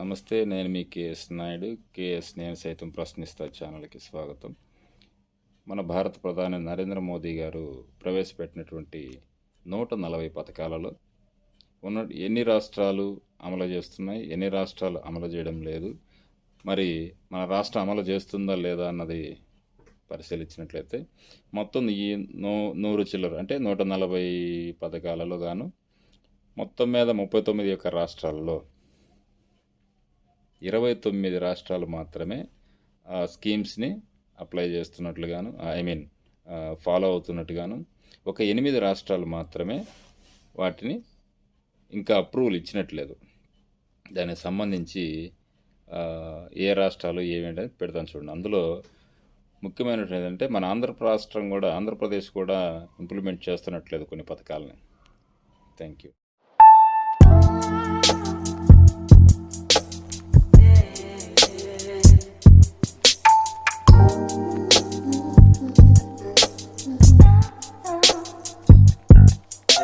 నమస్తే నేను మీ KS Naidu. KS నేను సైతం ప్రశ్నిస్తా ఛానల్కి స్వాగతం. మన భారత ప్రధాని నరేంద్ర మోదీ గారు ప్రవేశపెట్టినటువంటి నూట నలభై పథకాలలో ఉన్న ఎన్ని రాష్ట్రాలు అమలు చేస్తున్నాయి ఎన్ని రాష్ట్రాలు అమలు చేయడం లేదు మరి మన రాష్ట్రం అమలు చేస్తుందా లేదా అన్నది పరిశీలించినట్లయితే మొత్తం ఈ నూ నూరు చిల్లర అంటే నూట నలభై పథకాలలో గాను మొత్తం మీద ముప్పై తొమ్మిది యొక్క రాష్ట్రాలలో ఇరవై తొమ్మిది రాష్ట్రాలు మాత్రమే ఆ స్కీమ్స్ని అప్లై చేస్తున్నట్లుగాను ఐ మీన్ ఫాలో అవుతున్నట్టుగాను ఒక ఎనిమిది రాష్ట్రాలు మాత్రమే వాటిని ఇంకా అప్రూవల్ ఇచ్చినట్లేదు. దానికి సంబంధించి ఏ రాష్ట్రాలు ఏమేంటి పెడతాను చూడండి. అందులో ముఖ్యమైనటువంటి ఏంటంటే మన ఆంధ్ర రాష్ట్రం కూడా ఆంధ్రప్రదేశ్ కూడా ఇంప్లిమెంట్ చేస్తున్నట్లేదు కొన్ని పథకాలని. Thank you.